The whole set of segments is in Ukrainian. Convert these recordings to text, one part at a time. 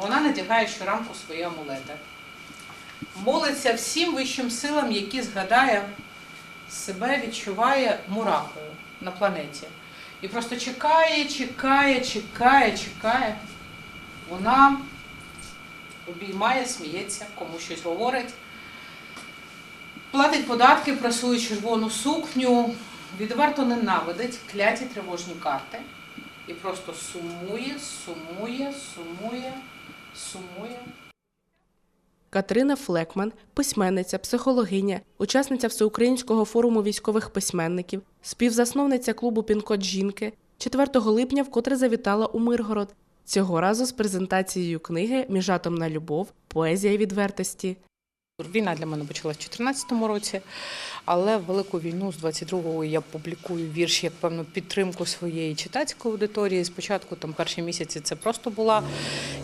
Вона надягає щоранку свої амулети. Молиться всім вищим силам, які згадає себе, відчуває мурахою на планеті. І просто чекає, чекає, чекає, чекає. Вона обіймає, сміється, кому щось говорить. Платить податки свою червону сукню, відверто ненавидить кляті тривожні карти. І просто сумує, сумує, сумує, сумує. Катерина Флекман, письменниця, психологиня, учасниця Всеукраїнського форуму військових письменників, співзасновниця клубу Пінкод жінки, 4 липня вкотре завітала у Миргород. Цього разу з презентацією книги Між атом на любов, поезія відвертості. Війна для мене почалась в 2014 році, але в велику війну з 22-го я публікую вірші як певну підтримку своєї читацької аудиторії. Спочатку там перші місяці це просто була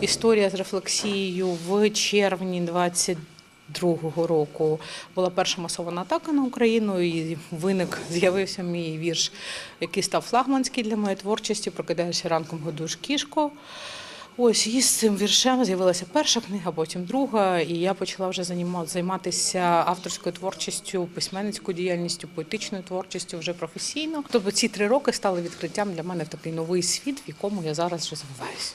історія з рефлексією. В червні 22-го року була перша масована атака на Україну, і виник з'явився мій вірш, який став флагманський для моєї творчості. Прокидаєшся ранком, годуєш кішку. Ось і з цим віршем з'явилася перша книга, потім друга, і я почала вже займатися авторською творчістю, письменницькою діяльністю, поетичною творчістю вже професійно. Тобто ці три роки стали відкриттям для мене в такий новий світ, в якому я зараз розвиваюся.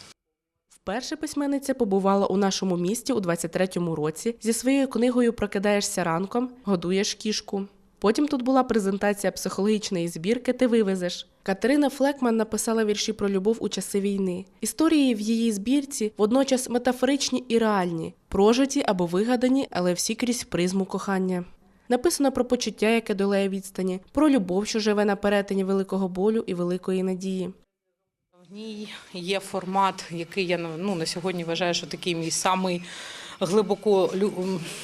Вперше письменниця побувала у нашому місті у 23-му році зі своєю книгою Прокидаєшся ранком, годуєш кішку. Потім тут була презентація психологічної збірки Ти вивезеш. Катерина Флекман написала вірші про любов у часи війни. Історії в її збірці водночас метафоричні і реальні, прожиті або вигадані, але всі крізь призму кохання. Написано про почуття, яке долає відстані, про любов, що живе на перетині великого болю і великої надії. В ній є формат, який я ну, на сьогодні вважаю, що такий мій самий глибоко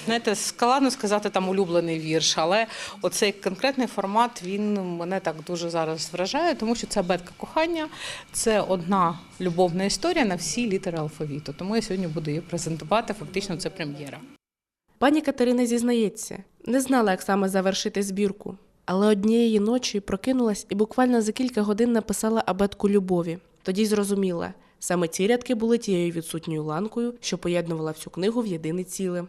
знаєте, складно сказати там улюблений вірш, але оцей конкретний формат він мене так дуже зараз вражає, тому що це бетка кохання, це одна любовна історія на всі літери алфавіту. Тому я сьогодні буду її презентувати. Фактично, це прем'єра. Пані Катерина зізнається, не знала, як саме завершити збірку, але однієї ночі прокинулась і буквально за кілька годин написала абетку любові. Тоді зрозуміла, саме ці рядки були тією відсутньою ланкою, що поєднувала всю книгу в єдине ціле.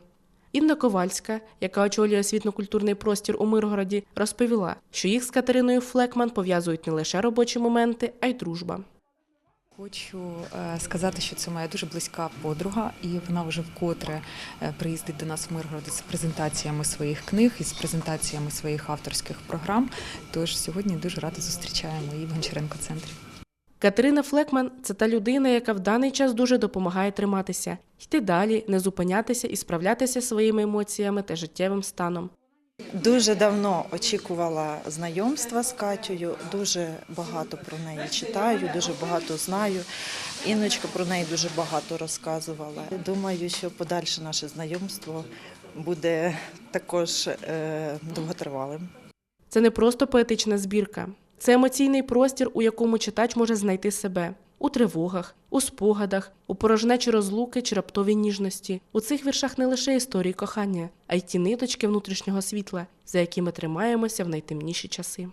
Інна Ковальська, яка очолює освітньо-культурний простір у Миргороді, розповіла, що їх з Катериною Флекман пов'язують не лише робочі моменти, а й дружба. Хочу е, сказати, що це моя дуже близька подруга, і вона вже вкотре е, приїздить до нас в Миргород з презентаціями своїх книг і з презентаціями своїх авторських програм. Тож сьогодні дуже рада зустрічаємо її в Гончаренко центрі. Катерина Флекман це та людина, яка в даний час дуже допомагає триматися, йти далі, не зупинятися і справлятися своїми емоціями та життєвим станом. Дуже давно очікувала знайомства з Катєю, дуже багато про неї читаю, дуже багато знаю. Інночка про неї дуже багато розказувала. Думаю, що подальше наше знайомство буде також е, довготривалим. Це не просто поетична збірка, це емоційний простір, у якому читач може знайти себе у тривогах, у спогадах, у порожнечі розлуки чи раптовій ніжності. У цих віршах не лише історії кохання, а й ті ниточки внутрішнього світла, за які ми тримаємося в найтемніші часи.